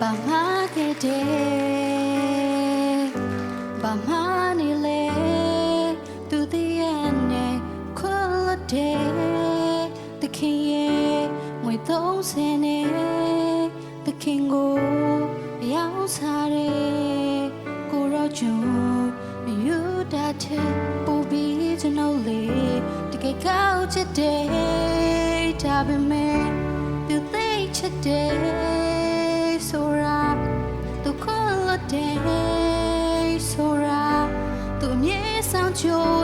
ဘာမှခဲ့တယ်ဘာမှနေလဲသူတည်းရဲ့နဲ့ခွလတဲ့တခင်ရဲ့ငွေသုံးစင်နဲ့တခင်ကိုရောက်စားတယ်ကိုရောချွန်ယူတတ်တဲ့ပူပြီးကျွန်ုပ်လေးတကယ်ကောက်ချစ်တယ်ဒါပေမဲ့သူသိချစ်တယ် တဲ့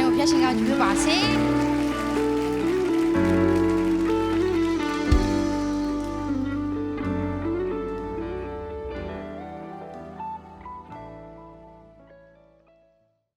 တိုင်းကိုဖျက်ရှင်ကကျူးပါစေ။